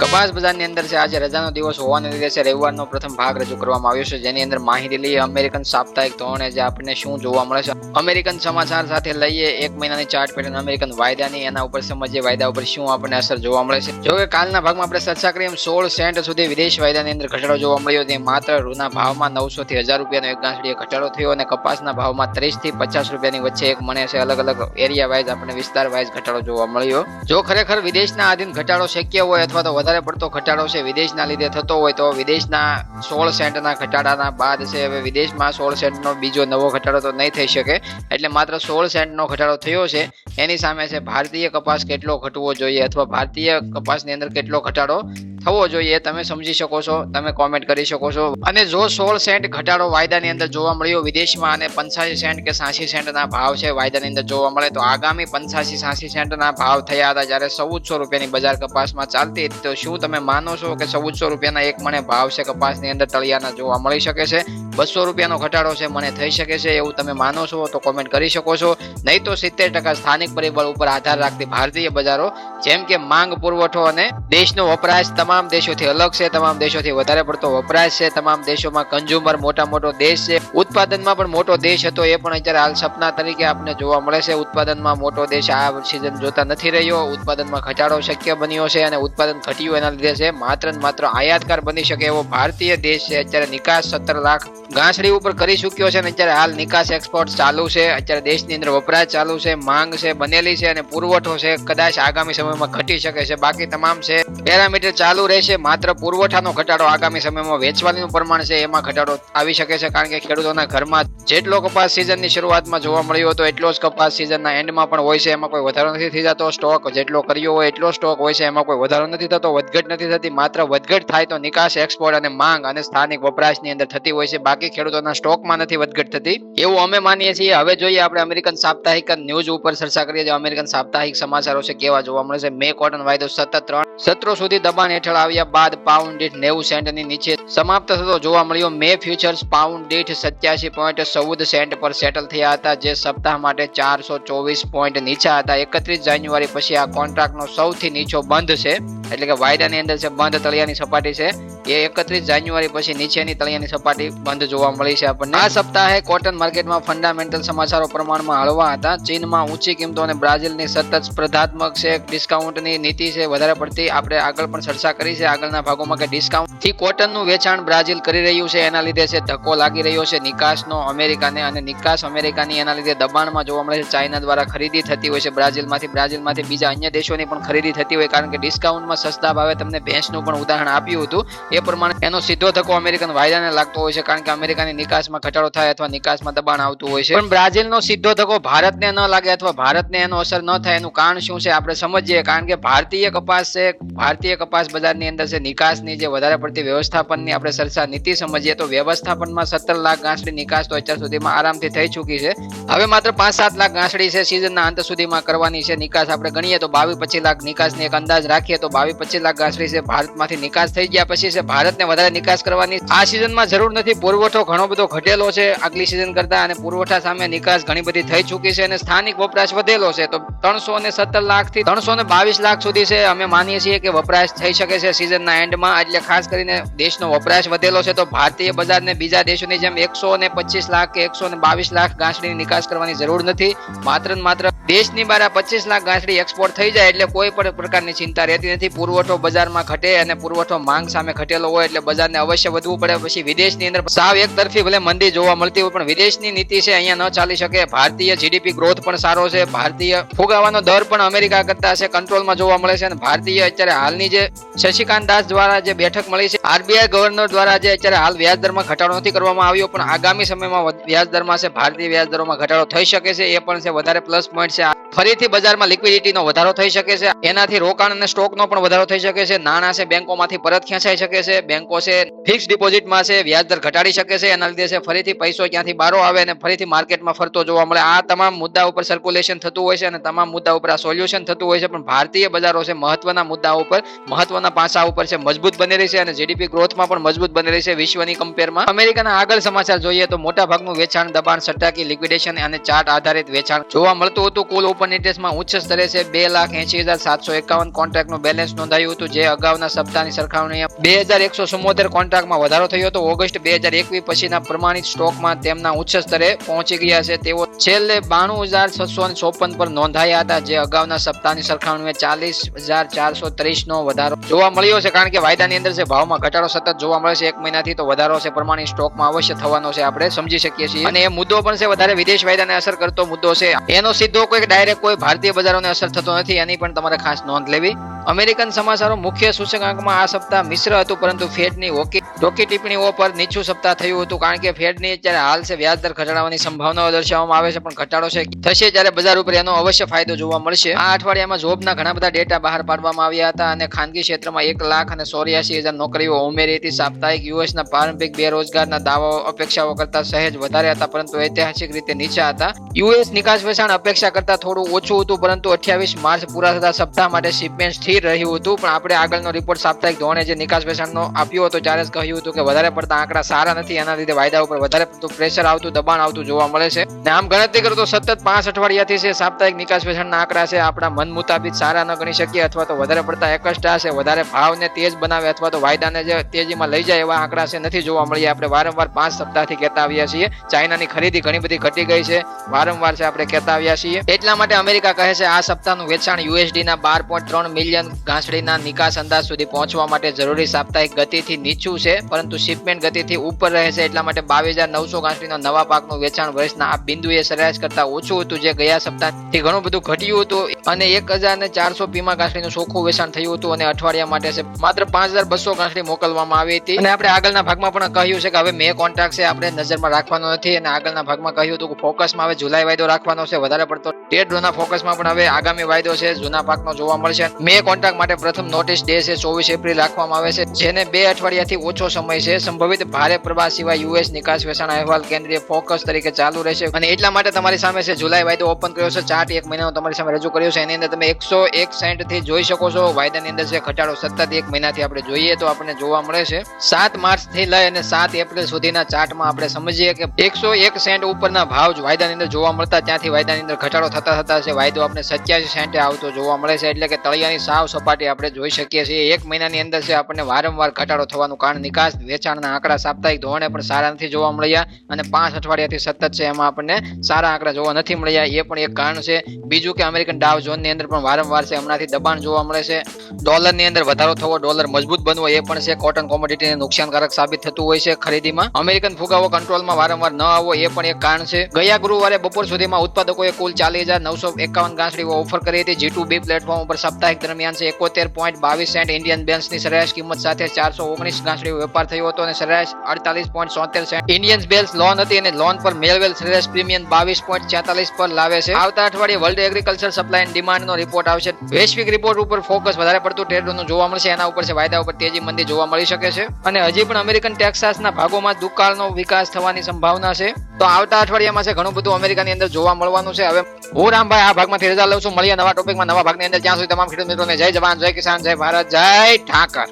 કપાસ બજારની અંદર છે, આજે રજાનો દિવસ હોવાને લીધે છે, રવિવારનો પ્રથમ ભાગ રજૂ કરવામાં આવ્યો છે. જેની અંદર માહિતી લઈએ, અમેરિકન સાપ્તાહિક ધોરણે જે આપણને શું જોવા મળે છે. અમેરિકન સમાચાર સાથે લઈએ, એક મહિનાની ચાર્ટ પેટર્ન અમેરિકન વાયદાની, એના ઉપર સમજીએ વાયદા ઉપર શું આપણને અસર જોવા મળે છે. જો કાલના ભાગમાં આપણે ચર્ચા કરીએ સોળ સેન્ટ સુધી વિદેશ વાયદાની અંદર ઘટાડો જોવા મળ્યો તે માત્ર રૂના ભાવમાં નવસો થી હજાર રૂપિયાનો એક ગાંસડીએ ઘટાડો થયો અને કપાસના ભાવમાં ત્રીસથી પચાસ રૂપિયાની વચ્ચે એક મને છે અલગ અલગ એરિયા વાઇઝ આપણને વિસ્તાર વાઇઝ ઘટાડો જોવા મળ્યો. જો ખરેખર વિદેશના આધીન ઘટાડો શક્ય હોય અથવા તો વધારે પડતો ઘટાડો છે વિદેશના લીધે થતો હોય તો વિદેશના સોળ સેન્ટના ઘટાડાના બાદ છે. હવે વિદેશમાં સોળ સેન્ટનો બીજો નવો ઘટાડો તો નહીં થઈ શકે. એટલે માત્ર સોળ સેન્ટનો ઘટાડો થયો છે. એની સામે છે, ભારતીય કપાસ કેટલો ઘટવો જોઈએ? અથવા ભારતીય કપાસની અંદર કેટલો ઘટાડો થવો જોઈએ, તમે સમજી શકો છો, તમે કોમેન્ટ કરી શકો છો. અને જો સોળ સેન્ટ ઘટાડો વાયદાની અંદર જોવા મળ્યો વિદેશમાં અને પંચાસી સેન્ટ કે સાસી સેન્ટના ભાવ છે વાયદાની અંદર જોવા મળે, તો આગામી પંચાસી સાસી સેન્ટના ભાવ થયા હતા જ્યારે ચૌદસો રૂપિયાની બજાર કપાસમાં ચાલતી. તો શું તમે માનો છો કે ચૌદસો રૂપિયાના એક મને ભાવ છે કપાસની અંદર તળિયાના જોવા મળી શકે છે? બસો રૂપિયાનો ઘટાડો છે મને થઈ શકે છે એવું તમે માનો છો તો કોમેન્ટ કરી શકો છો. નહીં તો સિત્તેર ટકા સ્થાનિક પરિબળ ઉપર આધાર રાખતી ભારતીય બજારો, જેમ કે માંગ પુરવઠો અને દેશનો વપરાશ, તમામ દેશોથી અલગ છે, તમામ દેશોથી વધારે પડતો વપરાશ છે, તમામ દેશોમાં કન્ઝ્યુમર મોટા મોટો દેશ છે. ઉત્પાદનમાં પણ મોટો દેશ હતો, એ પણ અત્યારે હાલ સપના તરીકે આપને જોવા મળે છે. ઉત્પાદનમાં મોટો દેશ આ સિઝન જોતા નથી રહ્યો. ઉત્પાદનમાં ઘટાડો શક્ય બન્યો છે અને ઉત્પાદન ઘટ્યું એના લીધે છે. માત્ર ને માત્ર આયાતકાર બની શકે એવો ભારતીય દેશ છે. અત્યારે નિકાસ સત્તર લાખ ઘાસડી ઉપર કરી ચૂક્યો છે અને અત્યારે હાલ નિકાસ એક્સપોર્ટ ચાલુ છે. અત્યારે દેશની અંદર વપરાશ ચાલુ છે, માંગ છે, બનેલી છે અને પુરવઠો છે, કદાચ આગામી સમયમાં ઘટી શકે છે. બાકી તમામ છે. પેરામીટર ચાલુ રહેશે. માત્ર પુરવઠાનો ઘટાડો આગામી સમયમાં વેચવાનું પ્રમાણ છે. એમાં ઘટાડો આવી શકે છે કારણ કે ખેડૂતોના ઘરમાં જેટલો કપાસ સિઝનની શરૂઆતમાં જોવા મળ્યો હતો, એટલો જ કપાસ સિઝનના એન્ડમાં પણ હોય છે, એમાં કોઈ વધારો નથી થઈ જતો. સ્ટોક જેટલો કર્યો હોય, એટલો સ્ટોક હોય છે, એમાં કોઈ વધારો નથી થતો, વધઘટ નથી થતી, માત્ર વધઘટ થાય તો નિકાસ એક્સપોર્ટ અને માંગ અને સ્થાનિક વપરાશની અંદર થતી હોય છે. બાકી ખેડૂતોના સ્ટોકમાં નથી વધઘટ થતી. એવું અમે માનીએ છીએ. હવે જોઈએ આપણે અમેરિકન સાપ્તાહિક ન્યૂઝ ઉપર ચર્ચા કરીએ, જે અમેરિકન સાપ્તાહિક સમાચારો છે, કેવા જોવા મળે છે. મે કોટન વાયદો સતત ત્રણ સત્રો સુધી દબાણ હેઠળ આવ્યા બાદ પાઉન્ડ દીઠ નેવું સેન્ટની નીચે સમાપ્ત થતો જોવા મળ્યો. મે ફ્યુચર્સ પાઉન્ડ દીઠ સત્યાસી પોઈન્ટ ચૌદ સેન્ટ પર સેટલ થયા હતા. જે સપ્તાહ માટે ચારસો ચોવીસ પોઈન્ટ નીચા હતા. એકત્રીસ જાન્યુઆરી પછી આ કોન્ટ્રાક્ટનો સૌથી નીચો બંધ છે. એટલે કે વાયદાની અંદર છે, બંધ તળિયાની સપાટી છે. એ એકત્રીસ જાન્યુઆરી પછી નીચેની તળિયાની સપાટી બંધ જોવા મળી છે આપણને. આ સપ્તાહે કોટન માર્કેટમાં ફંડામેન્ટલ સમાચારો પ્રમાણમાં હળવા હતા. ચીનમાં ઊંચી કિંમતો અને બ્રાઝિલની સતત સ્પર્ધાત્મક છે. ડિસ્કાઉન્ટની નીતિ છે, વધારે પડતી આપણે આગળ પણ ચર્ચા કરી છે. આગળના ભાગોમાં કે ડિસ્કાઉન્ટથી કોટનનું વેચાણ બ્રાઝિલ કરી રહ્યું છે. એના લીધે છે, ધક્કો લાગી રહ્યો છે. નિકાસનો અમેરિકાને અને નિકાસ અમેરિકાની એના લીધે દબાણમાં જોવા મળે છે. ચાઇના દ્વારા ખરીદી થતી હોય છે બ્રાઝિલમાંથી. બ્રાઝિલમાંથી બીજા અન્ય દેશોની પણ ખરીદી થતી હોય કારણ કે ડિસ્કાઉન્ટમાં સસ્તા ભાવે તમને ભેંસનું પણ ઉદાહરણ આપ્યું હતું. એ પ્રમાણે એનો સીધો ધક્કો અમેરિકન વાયદાને લાગતો હોય છે, કારણ કે અમેરિકાની નિકાસમાં ઘટાડો થાય અથવા નિકાસમાં દબાણ આવતું હોય છે. પણ બ્રાઝિલનો સીધો ધક્કો ભારતને ન લાગે અથવા ભારતને એનો અસર ન થાય એનું કારણ શું છે, આપણે સમજીએ. કારણ કે ભારતીય કપાસ છે, ભારતીય કપાસ બજારની અંદર છે, નિકાસની જે વધારે પડતી વ્યવસ્થાપનની આપણે સરસા નીતિ સમજીએ તો વ્યવસ્થાપનમાં સત્તર લાખ ગાંસડી નિકાસ તો અત્યાર સુધીમાં આરામથી થઈ ચૂકી છે. હવે માત્ર પાંચ સાત લાખ ગાંસડી છે સિઝનના અંત સુધીમાં કરવાની છે નિકાસ. આપણે ગણીએ તો બાવીસ પચીસ લાખ નિકાસની એક અંદાજ રાખીએ તો બાવીસ પચીસ લાખ ગાંસડી છે, ભારતમાંથી નિકાસ થઈ ગયા પછી છે ભારતને વધારે નિકાસ કરવાની આ સિઝનમાં જરૂર નથી. પુરવઠો ઘણો બધો ઘટેલો છે આગલી સિઝન કરતા અને પુરવઠા સામે નિકાસ ઘણી બધી થઈ ચૂકી છે અને સ્થાનિક વપરાશ વધેલો છે. તો ત્રણસો ને સત્તર લાખથી ત્રણસો ને બાવીસ લાખ સુધી છે. અમે માનીએ છીએ કે વપરાશ થઈ શકે છે સિઝનના એન્ડમાં એટલે ખાસ કરીને દેશનો વપરાશ વધેલો છે તો ભારતીય બજારને બીજા દેશોની જેમ એકસો ને પચીસ લાખ કે એકસો ને બાવીસ લાખ ગાંસડીની નિકાસ કરવાની જરૂર નથી. માત્ર ને માત્ર દેશની બહાર પચીસ લાખ ગાંસડી એક્સપોર્ટ થઈ જાય એટલે કોઈ પણ પ્રકારની ચિંતા રહેતી નથી. પુરવઠો બજારમાં ઘટે અને પુરવઠો માંગ સામે ઘટેલો હોય એટલે બજારને અવશ્ય વધવું પડે. પછી વિદેશની અંદર સાવ એક તરફી ભલે મંદી જોવા મળતી હોય, પણ વિદેશની નીતિ છે, અહીંયા ન ચાલી શકે. ભારતીય જીડીપી ગ્રોથ પણ સારો છે. ભારતીય ફુગાવાનો દર પણ અમેરિકા કરતા છે કંટ્રોલમાં જોવા મળે છે. અને ભારતીય અત્યારે હાલની જે શશિકાંત દાસ દ્વારા જે બેઠક મળી છે, આરબીઆઈ ગવર્નર દ્વારા જે અત્યારે હાલ વ્યાજ દરમાં ઘટાડો નથી કરવામાં આવ્યો, પણ આગામી સમયમાં વ્યાજ દરમાં છે, ભારતીય વ્યાજ દરોમાં ઘટાડો થઈ શકે છે, એ પણ છે, વધારે પ્લસ પોઈન્ટ છે. ફરીથી બજારમાં લિક્વિડિટીનો વધારો થઈ શકે છે. એનાથી રોકાણ અને સ્ટોકનો પણ વધારો થઈ શકે છે. નાણાં છે, બેંકોમાંથી પરત ખેંચાઈ શકે છે. બેંકો છે ફિક્સ ડિપોઝિટમાં છે, વ્યાજ દર ઘટાડી શકે છે. એના લીધે છે, ફરીથી પૈસો ક્યાંથી બારો આવે અને ફરીથી માર્કેટમાં ફરતો જોવા મળે. આ તમામ મુદ્દા ઉપર સર્ક્યુલેશન થતું હોય છે અને તમામ મુદ્દા ઉપર આ સોલ્યુશન થતું હોય છે. પણ ભારતીય બજારો છે, મહત્વના મુદ્દાઓ ઉપર, મહત્વના પાસા ઉપર છે, મજબૂત બની રહી છે અને જીડીપી ગ્રોથમાં પણ મજબૂત બની રહી છે વિશ્વની કમ્પેરમાં અમેરિકાના આગળ સમાચાર જોઈએ તો મોટા ભાગનું વેચાણ દબાણ, સટ્ટાકી લિક્વિડેશન અને ચાર્ટ આધારિત વેચાણ જોવા મળતું હતું. કુલ ઓપન ઇન્ટરેસ્ટમાં ઉચ્ચ સ્તરે છે. બે લાખ એસી હજાર સાતસો એકાવન કોન્ટ્રાક્ટનું બેલેન્સ નોંધાયું હતું, જે અગાઉના સપ્તાહની સરખામણીએ બે હજાર એકસો ચુમ્મોતેર કોન્ટ્રાક્ટમાં વધારો થયો હતો. ઓગસ્ટ બે હજાર એકવીસ પછીના પ્રમાણિત સ્ટોકમાં તેમના ઉચ્ચ સ્તરે પહોંચી ગયા છે. તેઓ છેલ્લે બાણું હજાર છસો ચોપન પર નોંધાયા હતા, જે અગાઉના સપ્તાહની સરખામણીએ ચાલીસ હજાર ચારસો ત્રીસ નો વધારો જોવા મળ્યો છે. કારણ કે વાયદાની અંદર છે ભાવમાં ઘટાડો સતત જોવા મળે છે, એક મહિનાથી તો વધારો છે. પ્રમાણિત સ્ટોકમાં અવશ્ય થવાનો છે, આપણે સમજી શકીએ છીએ. અને એ મુદ્દો પણ છે, વધારે વિદેશ વાયદાને અસર કરતો મુદ્દો છે. એનો સીધો કોઈક ડાયરેક્ટ કોઈ ભારતીય બજારોને અસર થતો નથી, એની પણ તમારે ખાસ નોંધ લેવી. અમેરિકન સમાચારો મુખ્ય સૂચકાંકમાં આ સપ્તાહ મિશ્ર હતું, પરંતુ ફેડની ઓકી ટોકી ટિપ્પણીઓ પર નીચું સપ્તાહ થયું હતું, કારણ કે ફેડની અત્યારે હાલ છે વ્યાજ દર ઘટાડવાની સંભાવનાઓ દર્શાવવામાં આવે છે, પણ ઘટાડો છે. થશે જ્યારે બજાર ઉપર એનો અવશ્ય ફાયદો જોવા મળશે. આ અઠવાડિયામાં જોબના ઘણા બધા ડેટા બહાર પાડવામાં આવ્યા હતા અને ખાનગી ક્ષેત્રમાં એક લાખ અને ચોર્યાસી હજાર નોકરીઓ ઉમેરી હતી. સાપ્તાહિક યુએસના પ્રારંભિક બેરોજગારના દાવાઓ અપેક્ષાઓ કરતા સહેજ વધારે હતા, પરંતુ ઐતિહાસિક રીતે નીચા હતા. યુએસ નિકાસ વેચાણ અપેક્ષા કરતા થોડું ઓછું હતું, પરંતુ અઠ્યાવીસ માર્ચ પૂરા થતા સપ્તાહ માટે શિપમેન્ટ સ્થિર રહ્યું હતું. પણ આપણે આગળનો રિપોર્ટ સાપ્તાહિક ધોરણે જે નિકાસ વેચાણનો આપ્યો હતો, ત્યારે જ કહ્યું હતું કે વધારે પડતા આંકડા સારા નથી, એના લીધે વાયદા ઉપર વધારે પડતું પ્રેશર આવતું, દબાણ આવતું જોવા મળે છે. ને આમ ગણતરી કરો તો સતત પાંચ અઠવાડિયાથી છે, સાપ્તાહિક નિકાસ વેચાણના આંકડા છે, આપણા મન મુતાબિક સારા ન ગણી શકીએ અથવા તો વધારે પડતા એકસ્ટા છે, વધારે ભાવને તેજ બનાવે અથવા તો વાયદાને જે તેજીમાં લઈ જાય એવા આંકડા છે, નથી જોવા મળ્યા. આપણે વારંવાર પાંચ સપ્તાહથી કહેતા આવ્યા છીએ. ચાઇનાની ખરીદી ઘણી બધી ઘટી ગઈ છે. વારંવાર છે, આપણે કહેતા આવ્યા છીએ. એટલા માટે અમેરિકા કહે છે, આ સપ્તાહનું વેચાણ યુએસડીના બાર પોઈન્ટ ત્રણ મિલિયન ઘાસડીના નિકાસ અંદાજ સુધી પહોંચવા માટે જરૂરી સાપ્તાહિક ગતિથી નીચું છે. પરંતુ શિપમેન્ટ ગતિથી ઉપર રહેશે એટલા માટે બાવીસ હજાર નવસો ઘાસડીનો નવા પાકનું વેચાણ વર્ષના આ બિંદુએ સરેરાશ કરતા ઓછું હતું જે ગયા સપ્તાહથી ઘણું બધું ઘટ્યું હતું. અને એક હજાર ને ચારસો પીમા ગાંઠીનું ચોખ્ખું વેચાણ થયું હતું અને અઠવાડિયા માટે માત્ર પાંચ હજાર બસો ઘાસડી મોકલવામાં આવી હતી. અને આપણે આગળના ભાગમાં પણ કહ્યું છે કે હવે મે કોન્ટ્રાક્ટ છે આપણે નજરમાં રાખવાનો નથી. અને આગળના ભાગમાં કહ્યું હતું કે ફોકસમાં હવે જુલાઈ વાયદો રાખવાનો છે, વધારે પડતો ટેટ ડ્રોના ફોકસમાં પણ હવે આગામી વાયદો છે, જૂના પાકનો જોવા મળશે. મે કોન્ટ્રાક્ટ માટે પ્રથમ નોટિસ ડે છે, ચોવીસ એપ્રિલ રાખવામાં આવે છે, જેને બે અઠવાડિયાથી ઓછો સમય છે. સંભવિત ભારે પ્રવાહ સિવાય યુએસ નિકાસ વેચાણ અહેવાલ કેન્દ્રીય ફોકસ તરીકે ચાલુ રહેશે. અને એટલા માટે તમારી સામે છે, જુલાઈ વાયદો ઓપન કર્યો છે, ચાર્ટ એક મહિનાનો તમારી સામે રજૂ કર્યો છે. એની અંદર તમે એકસો એક સેન્ટથી જોઈ શકો છો. વાયદાની અંદર છે ઘટાડો સતત એક મહિનાથી આપણે જોઈએ તો આપણને જોવા મળે છે. સાત માર્ચથી લઈ અને સાત એપ્રિલ સુધીના ચાર્ટમાં આપણે સમજીએ કે એકસો એક સેન્ટ ઉપરના ભાવ જ વાયદાની અંદર જોવા મળતા, ત્યાંથી વાયદાની અંદર ઘટાડો થતા થતા છે. વાયદો આપણે સત્યાસી સેન્ટે આવતો જોવા મળે છે. એટલે કે તળિયાની સાવ સપાટી આપણે જોઈ શકીએ છીએ. એક મહિનાની અંદર છે આપણને વારંવાર ઘટાડો થવાનું કારણ નિકાસ. વેચાણના આંકડા સાપ્તાહિક ધોરણે પણ સારા નથી જોવા મળ્યા અને પાંચ અઠવાડિયાથી સતત છે એમાં આપણને સારા આંકડા જોવા નથી મળ્યા. એ પણ એક કારણ છે. બીજું કે અમેરિકન ડાવ ઝોનની અંદર પણ વારંવાર છે હમણાંથી દબાણ જોવા મળે છે. ડોલરની અંદર વધારો થવો, ડોલર મજબૂત બનવો એ પણ છે. કોટન કોમોડિટીને નુકસાનકારક સાબિત થતું હોય છે ખરીદીમાં. અમેરિકન ફુગાવો કંટ્રોલમાં વારંવાર ન આવવો એ પણ એક કારણ છે. ગયા ગુરુવારે બપોર સુધીમાં ઉત્પાદકોએ કુલ ચાલીસ હજાર નવસો એકાવન ગાંસડીઓ ઓફર કરી હતી. જી ટુ બી પ્લેટફોર્મ ઉપર સાપ્તાહિક દરમિયાન છે એકોતેર પોઈન્ટ બાવીસ સેન્ટ ઇન્ડિયન બેન્સની સરેરાશ કિંમત સાથે ચારસો ઓગણીસ ગાંસડીઓ વેપાર થયો હતો અને સરેરાશ અડતાલીસ પોઈન્ટ સોતેર સેન્ટ ઇન્ડિયન બેલ્સ લોન હતી અને લોન પર મેળવેલ સરેરાશ પ્રીમિયમ બાવીસ પોઈન્ટ છેતાલીસ પર લાવે છે. આવતા અઠવાડિયે વર્લ્ડ એગ્રીકલ્ચર સપ્લાય એન્ડ ડિમાન્ડનો રિપોર્ટ આવશે. વૈશ્વિક રિપોર્ટ ઉપર ફોકસ વધારે પડતું ટ્રેડનું જોવા મળશે. એના ઉપર છે વાયદા ઉપર તેજી મંદી જોવા મળી શકે છે. અને હજી પણ અમેરિકન ટેક્સાસના ભાગોમાં દુકાળનો વિકાસ થવાની સંભાવના છે. તો આવતા અઠવાડિયામાં છે ઘણું બધું અમેરિકાની અંદર જોવા મળવાનું છે. હવે હું રામભાઈ આ ભાગમાંથી રજા લઉં છું. મળીએ નવા ટોપિકમાં નવા ભાગની અંદર. જ્યાં સુધી તમામ ખેડૂત મિત્રોને જય જવાન, જય કિસાન, જય ભારત, જય ઠાકર.